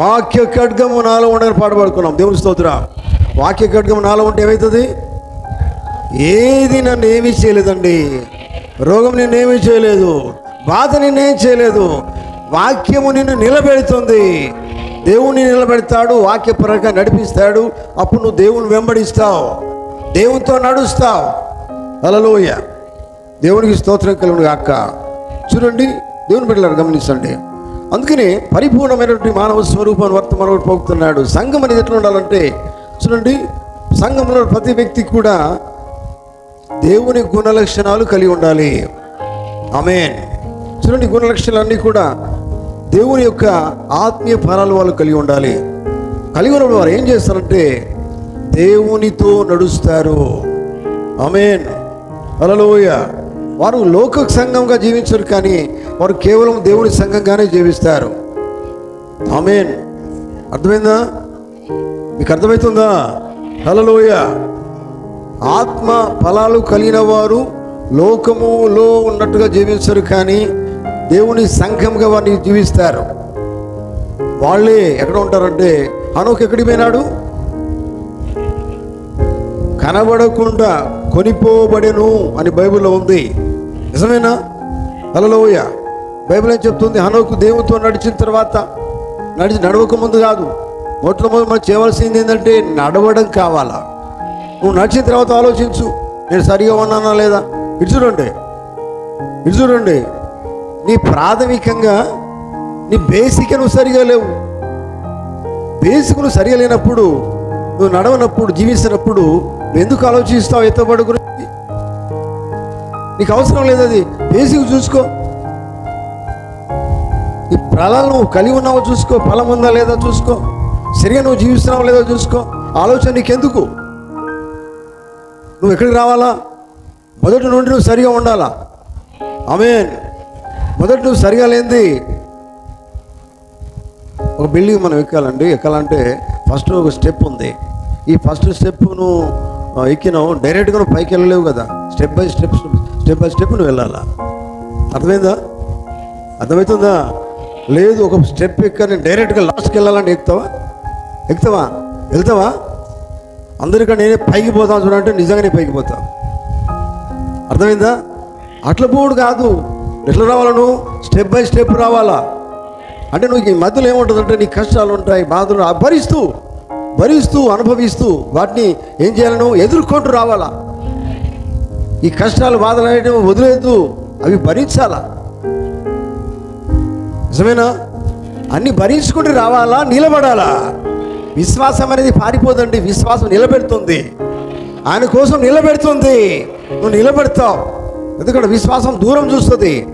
వాక్య ఖడ్గము నాలో ఉండని పాట పాడుకున్నాం. దేవుని స్తోత్ర. వాక్య ఖడ్గము నాలో ఉంటే ఏమవుతుంది ఏది నన్ను ఏమీ చేయలేదండి. రోగం నిన్నేమీ చేయలేదు. బాధ నిన్నేం చేయలేదు. వాక్యము నిన్ను నిలబెడుతుంది. దేవుని నిలబెడతాడు వాక్య పరంగా నడిపిస్తాడు. అప్పుడు నువ్వు దేవుని వెంబడిస్తావు. దేవునితో నడుస్తావు. అలలోయ దేవునికి స్తోత్రం కలుగును అక్క చూడండి దేవుని బిడ్డలారు గమనించండి. అందుకనే పరిపూర్ణమైనటువంటి మానవ స్వరూపాన్ని వర్తమానం పోగుతున్నాడు. సంఘం అనేది ఎట్లా ఉండాలంటే చూడండి సంఘంలో ప్రతి వ్యక్తి కూడా దేవుని గుణ లక్షణాలు కలిగి ఉండాలి. ఆమెన్. చూడండి గుణలక్షణాలన్నీ కూడా దేవుని యొక్క ఆత్మీయ ఫలాలు వాళ్ళు కలిగి ఉండాలి. కలిగి ఉన్నప్పుడు వారు ఏం చేస్తారంటే దేవునితో నడుస్తారు. ఆమెన్. అలలోయ వారు లోక సంఘంగా జీవించరు కానీ వారు కేవలం దేవుని సంఘంగానే జీవిస్తారు. ఆమెన్ అర్థమైందా? మీకు అర్థమవుతుందా హలలోయ ఆత్మ ఫలాలు కలిగిన వారు లోకములో ఉన్నట్టుగా జీవించరు కానీ దేవుని సంఘంగా వారిని జీవిస్తారు. వాళ్ళే ఎక్కడ ఉంటారంటే హనోక్ ఎక్కడికి పోయినాడు కనబడకుండా కొనిపోబడెను అని బైబిల్లో ఉంది. నిజమేనా? హలోయ బైబిల్ ఏం చెప్తుంది? హనోకు దేవునితో నడిచిన తర్వాత నడిచి నడవక ముందు కాదు మొట్టమొదటి మనం చేయవలసింది ఏంటంటే నడవడం కావాలా? నువ్వు నడిచిన తర్వాత ఆలోచించు. నేను సరిగా ఉన్నానా లేదా? ఇటు చూడండి. ఇటు చూడండి. నీ ప్రాథమికంగా నీ బేసిక్ నువ్వు సరిగా లేవు. బేసిక్ నువ్వు సరిగా లేనప్పుడు నువ్వు నడవనప్పుడు జీవిస్తున్నప్పుడు నువ్వు ఎందుకు ఆలోచిస్తావు? ఎత్తబడి గురించి నీకు అవసరం లేదు అది. బేసిక్ చూసుకో. ఈ ఫలాలు నువ్వు కలిగి ఉన్నావో చూసుకో ఫలం ఉందా లేదా చూసుకో. సరిగా నువ్వు జీవిస్తున్నావో లేదో చూసుకో. ఆలోచన నీకెందుకు? నువ్వు ఎక్కడికి రావాలా? మొదటి నుండి నువ్వు సరిగా ఉండాలా? ఆమెన్. మొదటి నువ్వు సరిగా లేనిది ఒక బిల్డింగ్ మనం ఎక్కాలండి. ఎక్కాలంటే ఫస్ట్ ఒక స్టెప్ ఉంది. ఈ ఫస్ట్ స్టెప్ నువ్వు ఎక్కినావు. డైరెక్ట్గా నువ్వు పైకి వెళ్ళలేవు కదా. Step by step step by step నువ్వు వెళ్ళాలా? అర్థమైందా? అర్థమవుతుందా? లేదు ఒక స్టెప్ ఎక్కని డైరెక్ట్గా లాస్ట్కి వెళ్ళాలంటే ఎక్కుతావా? ఎక్కుతావా? వెళ్తావా? అందరికన్నా నేనే పైకి పోతాను చూడంటే నిజంగానే పైకి పోతా. అర్థమైందా? అట్లా పోడు కాదు. ఎట్లా రావాలా నువ్వు? స్టెప్ బై స్టెప్ రావాలా? అంటే నువ్వు ఈ మధ్యలో ఏముంటుందంటే నీ కష్టాలు ఉంటాయి బాధలు భరిస్తూ భరిస్తూ అనుభవిస్తూ వాటిని ఏం చేయాలి నువ్వు? ఎదుర్కొంటూ రావాలా? ఈ కష్టాలు బాధలు అనేవి వదిలేదు అవి భరించాలా? నిజమేనా? అన్ని భరించుకుంటూ రావాలా? నిలబడాలా? విశ్వాసం అనేది పారిపోదండి. విశ్వాసం నిలబెడుతుంది. ఆయన కోసం నిలబెడుతుంది. నువ్వు నిలబెడతావు. ఎందుకంటే విశ్వాసం దూరం చూస్తుంది.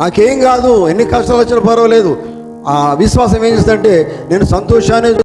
నాకేం కాదు. ఎన్ని కష్టాలు వచ్చినా పర్వాలేదు. ఆ విశ్వాసం ఏం చేస్తుందంటే నేను సంతోషాన్ని